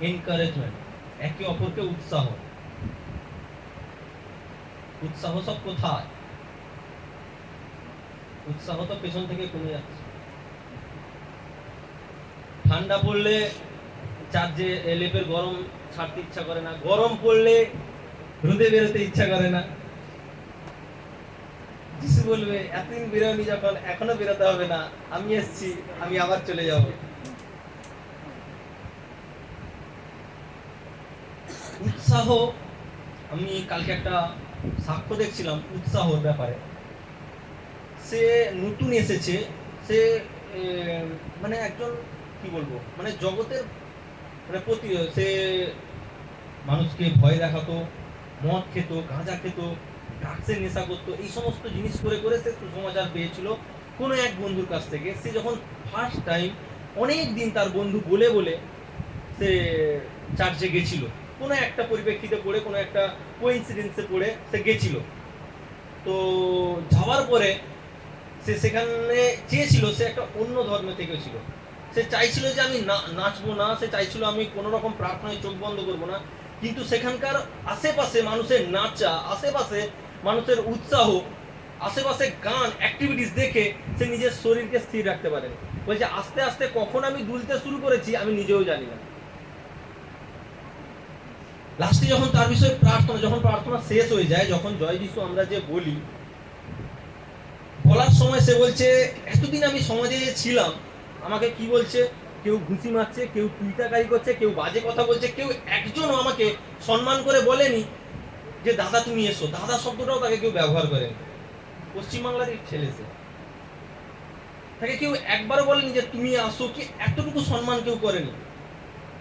Encouragement একে অপরকে উৎসাহ। উৎসাহ সব কোথায়? উৎসাহ তো পেছন থেকে কমে যাচ্ছে। ঠান্ডা পড়লে চার্জে লেপের গরম ছাড়তে ইচ্ছা করে না। গরম পড়লে রোদে বেরোতে ইচ্ছা করে না। যিশু বলবে, এতদিন বেরোনি যখন, এখনও বেরোতে হবে না। আমি এসছি, আমি আবার চলে যাব। উৎসাহ, আমি কালকে একটা সাক্ষ্য দেখছিলাম উৎসাহর ব্যাপারে। সে নতুন এসেছে, সে মানে একজন, কি বলব মানে জগতের মানে প্রতি, সে মানুষকে ভয় দেখাতো, মদ খেত, গাঁজা খেত ড্রাগসের নেশা করতো, এই সমস্ত জিনিস করে করে সে সুসমাচার পেয়েছিল কোনো এক বন্ধুর কাছ থেকে। সে যখন ফার্স্ট টাইম অনেক দিন তার বন্ধু বলে বলে সে চার্চে গেছিল। কোনো একটা পরিপ্রেক্ষিতে পড়ে, কোনো একটা কোইন্সিডেন্সে পড়ে সে গেছিল। তো যাওয়ার পরে সে সেখানে চেয়েছিল, সে একটা অন্য ধর্ম থেকে ছিল। সে চাইছিল যে আমি না- নাচবো না, সে চাইছিল আমি কোনো রকম প্রার্থনায় চোখ বন্ধ করব না। কিন্তু সেখানকার আশেপাশে মানুষের নাচা, আশেপাশে মানুষের উৎসাহ, আশেপাশে গান অ্যাক্টিভিটিস দেখে সে নিজের শরীরকে স্থির রাখতে পারেন। বলছে, আস্তে আস্তে কখন আমি দুলতে শুরু করেছি আমি নিজেও জানি না। লাস্টে যখন তার বিষয়ে প্রার্থনা, যখন প্রার্থনা শেষ হয়ে যায়, যখন জয় যিশু আমরা যে বলি, বলার সময় সে বলছে, এতদিন আমি সমাজে যে ছিলাম, আমাকে কি বলছে? কেউ ঘুষি মারছে, কেউ টুইটাকারি করছে, কেউ বাজে কথা বলছে, কেউ একজনও আমাকে সম্মান করে বলেনি যে, দাদা, তুমি এসো। দাদা শব্দটাও তাকে কেউ ব্যবহার করেনি। পশ্চিমবাংলার ছেলে সে। তাকে কেউ একবারও বলেনি যে, তুমি আসো। কি, এতটুকু সম্মান কেউ করেনি।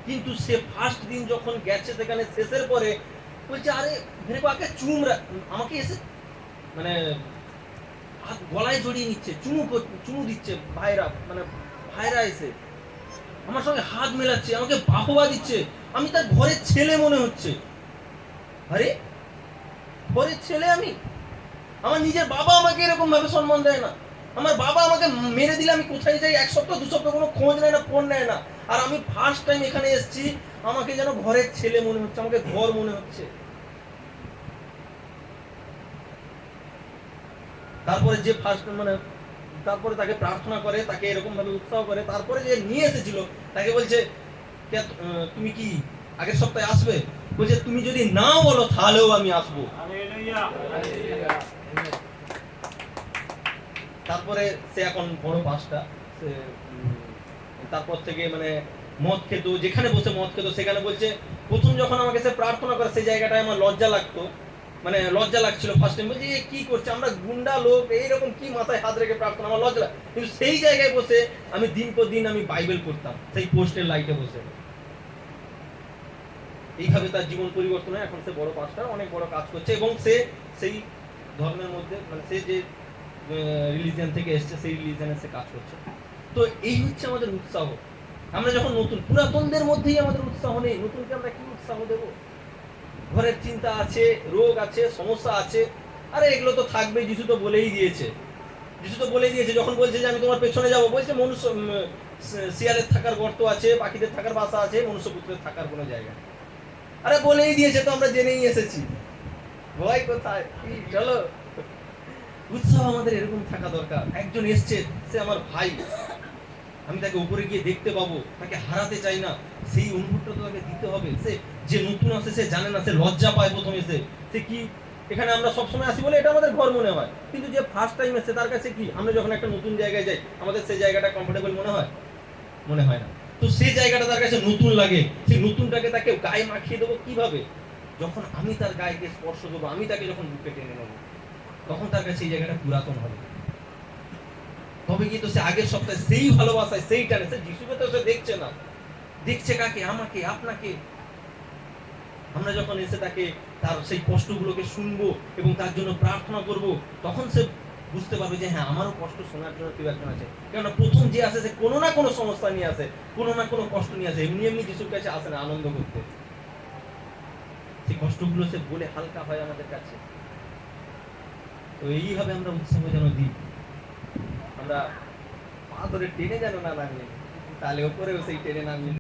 কিন্তু সে ফার্স্ট দিন যখন গেছে সেখানে শেষের পরে বলছে, আরে মেরে আগে চুম আমাকে এসে মানে হাত গলায় জড়িয়ে নিচ্ছে, চুমু চুমু দিচ্ছে ভাইরা মানে ভাইরা এসে। আমার সঙ্গে হাত মেলাচ্ছে, আমাকে বাহবা দিচ্ছে। আমি তার ঘরের ছেলে মনে হচ্ছে। আরে, ঘরের ছেলে আমি? আমার নিজের বাবা আমাকে এরকম ভাবে সম্মান দেয় না। আমার বাবা আমাকে মেরে দিলে আমি কোথায় যাই? এক সপ্তাহ দু সপ্তাহ কোনো খোঁজ নেয় না ফোন নেয় না। আর আমি ফার্স্ট টাইম এখানে এসেছি আমাকে যেন ঘরের ছেলে মনে হচ্ছে আমাকে ঘর মনে হচ্ছে। তারপরে যে ফার্স্ট মানে তারপরে তাকে প্রার্থনা করে তাকে এরকম ভাবে উৎসাহ করে তারপরে যে নিয়ে এসেছিল তাকে বলছে তুমি কি আগের সপ্তাহে আসবে? বলছে তুমি যদি নাও বলো তাহলেও আমি আসব। তারপরে সে এখন বড় পাঁচটা, সে তারপর থেকে মানে মদ খেত, যেখানে বসে মদ খেত সেখানে বলছে, প্রথম যখন আমাকে সে প্রার্থনা করে সেই জায়গাটায় আমার লজ্জা লাগতো মানে লজ্জা লাগছিল ফার্স্ট টাইম বলছি কি করছে আমরা গুন্ডা লোক, এইরকম কি মাথায় হাত রেখে প্রার্থনা, আমার লজ্জা লাগে। কিন্তু সেই জায়গায় বসে আমি দিন পর দিন আমি বাইবেল পড়তাম, সেই পোস্টের লাইটে বসে এইভাবে তার জীবন পরিবর্তন হয়, এখন সে বড় পাঁচটা অনেক বড় কাজ করছে এবং সে সেই ধর্মের মধ্যে মানে সে যে রিলিজিয়ান থেকে এসছে, সেই রিলিজিয়ানে সে কাজ করছে। তো এই হচ্ছে আমাদের উৎসাহ। আমরা যখন নতুন, পুরাতনদের মধ্যেই আমাদের উৎসাহ নেই, নতুনকে আমরা কি উৎসাহ দেব? ঘরের চিন্তা আছে, রোগ আছে, সমস্যা আছে। আরে এগুলো তো থাকবে, যিশু তো বলেই দিয়েছে। যিশু তো বলেই দিয়েছে, যখন বলছে যে আমি তোমার পেছনে যাব, বলছে মনুষ্য শিয়ালের থাকার গর্ত আছে, পাখিদের থাকার বাসা আছে, মনুষ্যপুত্রের থাকার কোনো জায়গা। আরে বলেই দিয়েছে তো আমরা জেনেই এসেছি। ভয় কোথায়? চলো। উৎসাহ আমাদের এরকম থাকা দরকার। একজন এসছে, সে আমার ভাই। আমি তাকে উপরে গিয়ে দেখতে পাবো, তাকে হারাতে চাই না। সেই অনুভবটা তো তাকে দিতে হবে। সে যে নতুন আসে, সে জানে না, সে লজ্জা পায় প্রথমে এসে সে কি? এখানে আমরা সবসময় আসি বলে এটা আমাদের ঘর মনে হয়। কিন্তু যে ফার্স্ট টাইম এসে তার কাছে কি? আমরা যখন একটা নতুন জায়গায় যাই, আমাদের সেই জায়গাটা কমফোর্টেবল মনে হয়? মনে হয় না। তো সেই জায়গাটা তার কাছে নতুন লাগে। সেই নতুনটাকে তাকে গায়ে মাখিয়ে দেবো কীভাবে? যখন আমি তার গায়ে গিয়ে স্পর্শ দেবো আমি তাকে যখন বুকে টেনে নেব। তখন তার কাছে এই জায়গাটা পুরাতন হবে। তবে কিন্তু সে আগের সপ্তাহে সেই ভালোবাসায়, সেই টানে, সে যিশুকে তো সে দেখছে না। দেখছে কাকে? আমাকে, আপনাকে। আমরা যখন এসে তাকে, তার সেই কষ্টগুলোকে শুনব এবং তার জন্য প্রার্থনা করব, তখন সে বুঝতে পারবে যে হ্যাঁ আমারও কষ্ট শোনার জন্য কেউ একজন আছে। কেননা প্রথম যে আসে সে কোনো না কোনো সমস্যা নিয়ে আসে কোনো না কোনো কষ্ট নিয়ে আসে এমনি এমনি যিশুর কাছে আসে না, আনন্দ করতে। সেই কষ্টগুলো সে বলে হালকা হয় আমাদের কাছে। তো এইভাবে আমরা উৎসাহ যেন দিই। আমরা পা ধরে টেনে যেন না নামিয়ে তাহলে ওপরেও সেই টেনে নামিয়ে